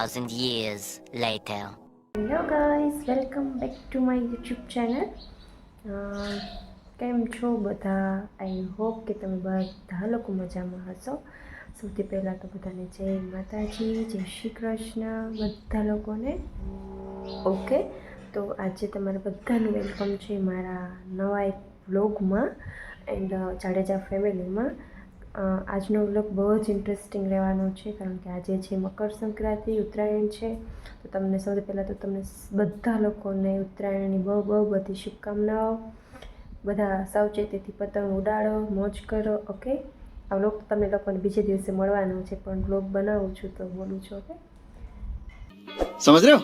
2,000 years later. Hello guys welcome back to my YouTube channel કેમ છો બધા? I hope કે તમે બધા લોકો મજામાં હશો. સૌથી પહેલાં તો બધાને જય માતાજી જય શ્રી કૃષ્ણ બધા લોકોને. ઓકે તો આજે તમારા બધાનું વેલકમ છે મારા નવા એક વ્લોગમાં એન્ડ જાડેજા ફેમિલીમાં આજનો વ્લોગ બહુ જ ઇન્ટરેસ્ટિંગ રહેવાનો છે કારણ કે આજે છે મકર સંક્રાંતિ ઉત્તરાયણ છે. તો તમને સૌથી પહેલાં તો તમને બધા લોકોને ઉત્તરાયણની બહુ બહુ બધી શુભકામનાઓ. બધા સાવચેતીથી પતંગ ઉડાડો મોજ કરો ઓકે આ વ્લોગ તો તમને લોકોને બીજે દિવસે મળવાનો છે પણ વ્લોગ બનાવું છું તો બોલું છું ઓકે સમજ રહ્યો?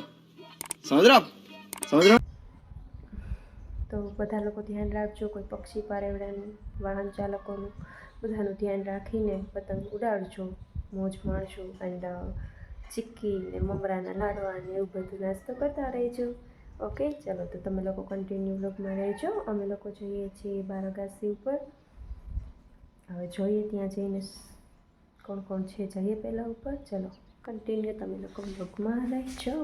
સમજ તો બધા લોકો ધ્યાન રાખજો કોઈ પક્ષી પારેવડાનું વાહન ચાલકોનું. બધાનું ધ્યાન રાખીને પતંગ ઉડાડજો, મોજ માણજો એન્ડ ચીક્કી ને મમરાના લાડવા ને એવું બધું નાસ્તો કરતા રહેજો. ઓકે? ચાલો, તો તમે લોકો કન્ટિન્યુ બ્લોગમાં રહેજો. અમે લોકો જઈએ છીએ બારાગાસી ઉપર. હવે જોઈએ ત્યાં જઈને કોણ કોણ છે જઈએ પહેલાં ઉપર. ચલો કન્ટિન્યુ તમે લોકો બ્લોગમાં રહેજો.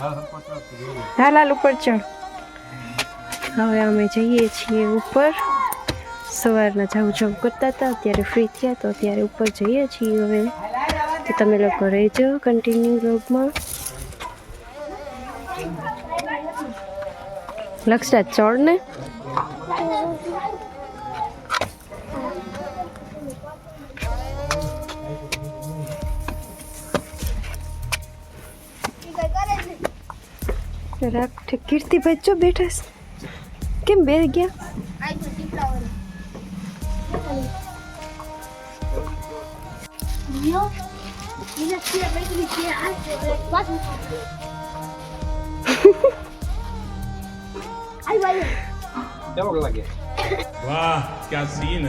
હાલ લાલ ઉપર ચડ હવે અમે જઈએ છીએ ઉપર. સવારના જાઉં જાવ કરતા હતા, અત્યારે ફ્રી થયા તો અત્યારે ઉપર જઈએ છીએ હવે. તો તમે લોકો રહેજો કન્ટિન્યુ બ્લોગમાં લક્ષરાજ ચડ ને? રાખ કીર્તિભાઈ જો બેઠા છે. કેમ બે ગયા? વાહ ક્યાં સીન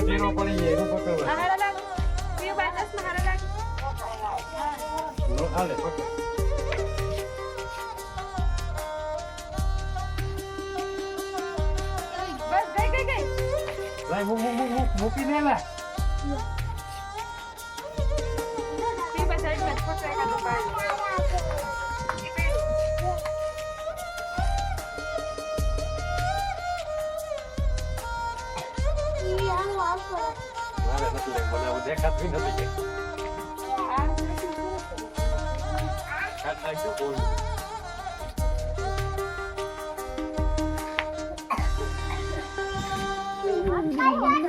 એનો ચહેરો પડી જાય એનું પકડવા હારા લાગ પીઓ બાટસમાં હારા લાગ લો આલે પકડ. બસ ગઈ ગઈ ગઈ. લાઈ મૂક મૂક મૂક મૂકી દે લા એટલે બોલે હું દેખાતી નથી કાકા શું બોલું Bye.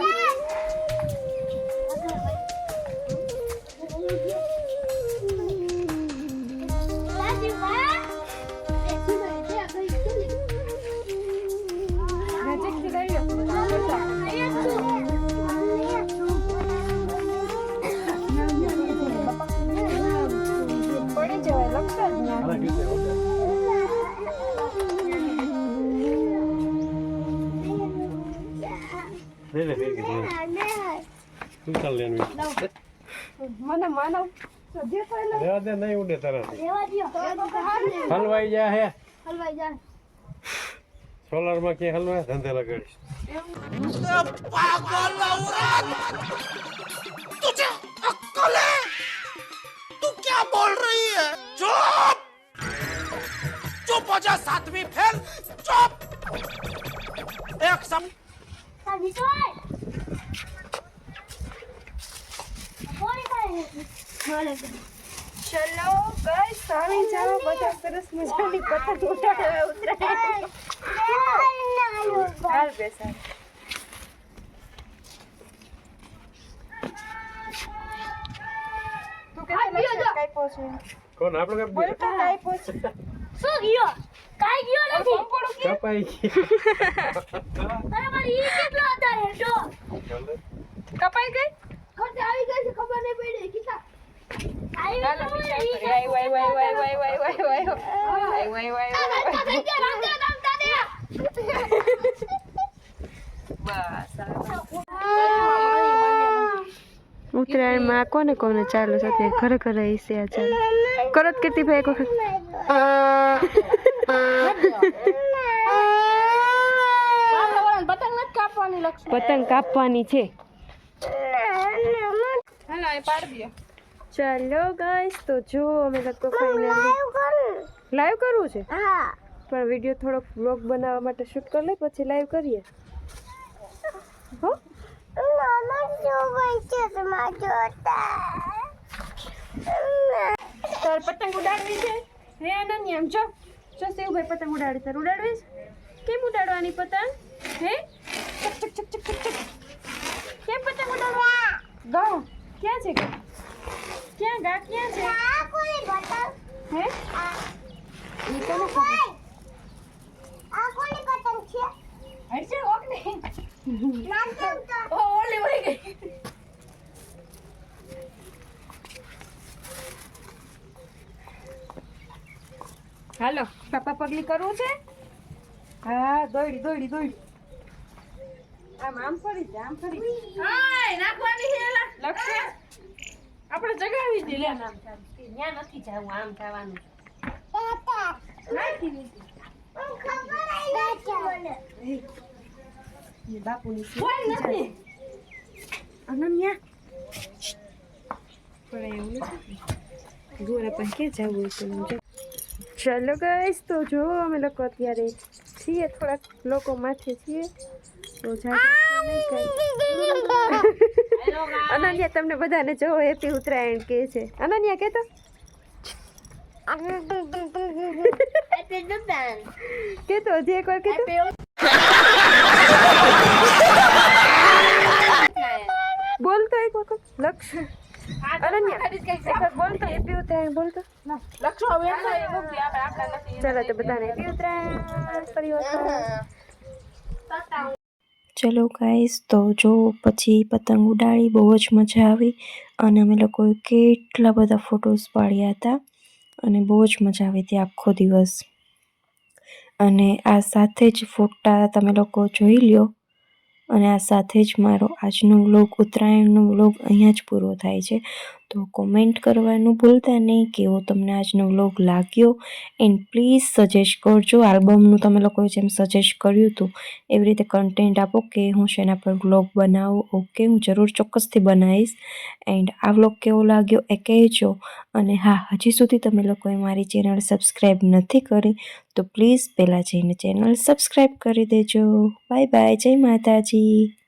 મને માનવ સદ્ય થયેલો રેવા દ્યો હલવાઈ જાય હે હલવાઈ જા સોલરમાં કે હલવાય ધંધે લગાડીશ तू क्या बोल रही है चुप चुप हो जा सातवीं फेल चुप एक सम चलो गाइस सामी जाओ बता फिर उस मुझे नहीं पता टूटा है है अरे बेसर કોણ? આપણો કાપી બોલ તો કાઈ છે શું ગયો? કાઈ ગયો નથી? કપાઈ અરે મારી ઈ કેટલો અત્યારે ગઈ કપાઈ ગઈ? ખર્ચ આવી ગઈ છે ખબર નહીં પડી. કિતા આવી ઉત્તરાયણમાં કોને કોને ચાલુ સાથે? ઘરે ઘરે ઈસે આ ચાલો. કરત કેટલી ભાઈ એક વખત. પતંગ કાપવાની છે. ચાલો ગાઈસ તો જો અમે લોકો ફાઇનલી લાઈવ કરવું છે? હા. પણ વીડિયો થોડોક વ્લોગ બનાવવા માટે શૂટ કરી લઈ પછી લાઈવ કરીએ. હો? તાર પતંગ ઉડાડવી છે? હે અનન્યા એમ જો. જો સેવભાઈ પતંગ ઉડાડી તાર ઉડાડવી છે? કેમ ઉડાડવાની પતંગ? હે? ચક ચક ચક ચક ચક ચક. કેમ પતંગ ઉડાડવા? ગા ક્યાં છે ક્યાં ગા? ક્યાં છે? હે? ઈ કોને ખબર? હશે ઓક નહીં ઓલી ઓલી ગઈ હાલો પપ્પા પગલી કરવું છે? હા દોડી દોડી દોડી આમ આમ ફરી જા આમ ફરી હાય નાખવાની છે લક્ષ્ય આપણે જગાવી દે લે આમ ચાલ ત્યાં નથી જાવું આમ જવાનું નાખી દીધી. એ બાપુની કોઈ અનન્યા પણ એવું નથી ગોરા પણ ક્યાં જવું જો ચાલો ગાઈસ તો જો અમે લોકો અત્યારે છીએ થોડાક લોકો માથે છીએ તો. અનન્યા તમને બધાને જો હેપી ઉત્તરાયણ કે છે અનન્યા કે તો કે તો હજી એક વાર કે તો બોલ તો એક વખત લક્ષ્ય અનન્યા એક વાર બોલ તો હેપી ઉત્તરાયણ બોલ તો. ચાલો, તો ચલો ગાઈસ તો જો પછી પતંગ ઉડાડી, બહુ જ મજા આવી. અને અમે લોકોએ કેટલા બધા ફોટોસ પાડ્યા હતા. અને બહુ જ મજા આવી હતી આખો દિવસ. અને આ સાથે જ ફોટા તમે લોકો જોઈ લ્યો. અને આ સાથે જ મારો આજનો વ્લોગ ઉત્તરાયણનો વ્લોગ અહીંયા જ પૂરો થાય છે. તો કોમેન્ટ કરવાનું ભૂલતા નહીં, કેવો તમને આજનો વ્લોગ લાગ્યો? એન્ડ પ્લીઝ સજેસ્ટ કરજો આલ્બમનું તમે લોકોએ જેમ સજેસ્ટ કર્યું હતું, એવી રીતે કન્ટેન્ટ આપો કે હું શેના પર વ્લોગ બનાવું. ઓકે હું જરૂર ચોક્કસથી બનાવીશ. એન્ડ આ વ્લોગ કેવો લાગ્યો એ કહેજો. અને હા, હજી સુધી તમે લોકોએ મારી ચેનલ સબસ્ક્રાઈબ નથી કરી, તો પ્લીઝ પહેલાં જઈને ચેનલ સબસ્ક્રાઈબ કરી દેજો. બાય બાય જય માતાજી.